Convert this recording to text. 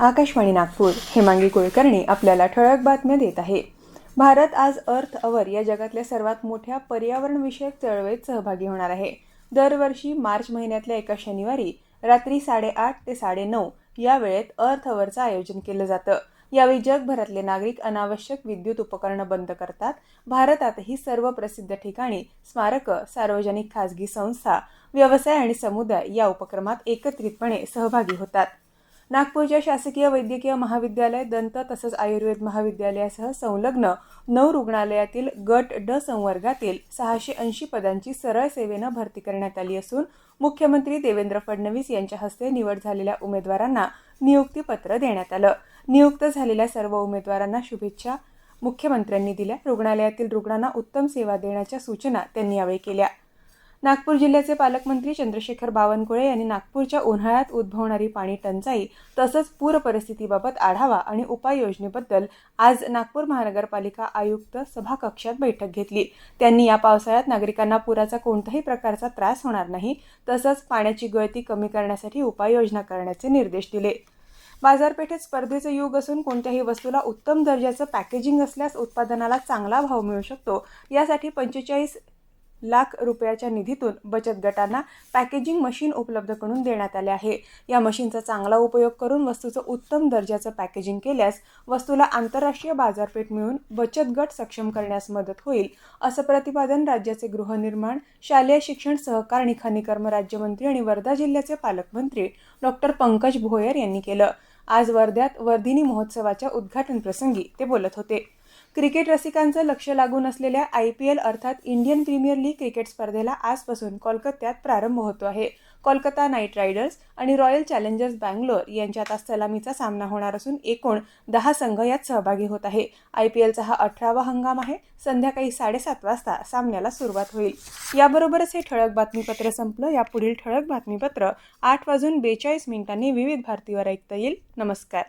आकाशवाणी नागपूर हेमांगी कुलकर्णी आपल्याला ठळक बातम्या देत आहे. भारत आज अर्थ अवर या जगातल्या सर्वात मोठ्या पर्यावरणविषयक चळवळीत सहभागी होणार आहे. दरवर्षी मार्च महिन्यातल्या एका शनिवारी रात्री साडेआठ ते साडेनऊ या वेळेत अर्थ अवरचं आयोजन केलं जातं. यावेळी जगभरातले नागरिक अनावश्यक विद्युत उपकरणं बंद करतात. भारतातही सर्व प्रसिद्ध ठिकाणी स्मारकं सार्वजनिक खासगी संस्था व्यवसाय आणि समुदाय या उपक्रमात एकत्रितपणे सहभागी होतात. नागपूरच्या शासकीय वैद्यकीय महाविद्यालय दंत तसंच आयुर्वेद महाविद्यालयासह संलग्न नऊ रुग्णालयातील गट ड संवर्गातील सहाशे ऐंशी पदांची सरळ सेवेनं भरती करण्यात आली असून मुख्यमंत्री देवेंद्र फडणवीस यांच्या हस्ते निवड झालेल्या उमेदवारांना नियुक्तीपत्र देण्यात आलं. नियुक्त झालेल्या सर्व उमेदवारांना शुभेच्छा. मुख्यमंत्र्यांनी दिल्या. रुग्णालयातील रुग्णांना उत्तम सेवा देण्याच्या सूचना त्यांनी यावेळी केल्या. नागपूर जिल्ह्याचे पालकमंत्री चंद्रशेखर बावनकुळे यांनी नागपूरच्या उन्हाळ्यात उद्भवणारी पाणी टंचाई तसंच पूर परिस्थितीबाबत आढावा आणि उपाययोजनेबद्दल आज नागपूर महानगरपालिका आयुक्त सभाकक्षात बैठक घेतली. त्यांनी या पावसाळ्यात नागरिकांना पुराचा कोणत्याही प्रकारचा त्रास होणार नाही तसंच पाण्याची गळती कमी करण्यासाठी उपाययोजना करण्याचे निर्देश दिले. बाजारपेठेत स्पर्धेचं युग असून कोणत्याही वस्तूला उत्तम दर्जाचं पॅकेजिंग असल्यास उत्पादनाला चांगला भाव मिळू शकतो. यासाठी पंचेचाळीस लाख रुपयाच्या निधीतून बचत गटांना पॅकेजिंग मशीन उपलब्ध करून देण्यात आले आहे. या मशीनचा चांगला उपयोग करून वस्तूचं उत्तम दर्जाचं पॅकेजिंग केल्यास वस्तूला आंतरराष्ट्रीय बाजारपेठ मिळून बचत गट सक्षम करण्यास मदत होईल असं प्रतिपादन राज्याचे गृहनिर्माण शालेय शिक्षण सहकार आणि खनिकर्म राज्यमंत्री आणि वर्धा जिल्ह्याचे पालकमंत्री डॉक्टर पंकज भोयर यांनी केलं. आज वर्ध्यात वर्धिनी महोत्सवाच्या उद्घाटन प्रसंगी ते बोलत होते. क्रिकेट रसिकांचं लक्ष लागून असलेल्या आय पी एल अर्थात इंडियन प्रीमियर लीग क्रिकेट स्पर्धेला आजपासून कोलकात्यात प्रारंभ होतो आहे. कोलकाता नाईट रायडर्स आणि रॉयल चॅलेंजर्स बँगलोर यांच्यात आज सलामीचा सामना होणार असून एकूण दहा संघ यात सहभागी होत आहे. आय पी एलचा हा अठरावा हंगाम आहे. संध्याकाळी साडेसात वाजता सामन्याला सुरुवात होईल. याबरोबरच हे ठळक बातमीपत्र संपलं. या पुढील ठळक बातमीपत्र आठ वाजून बेचाळीस मिनिटांनी विविध भारतीवर ऐकता येईल. नमस्कार.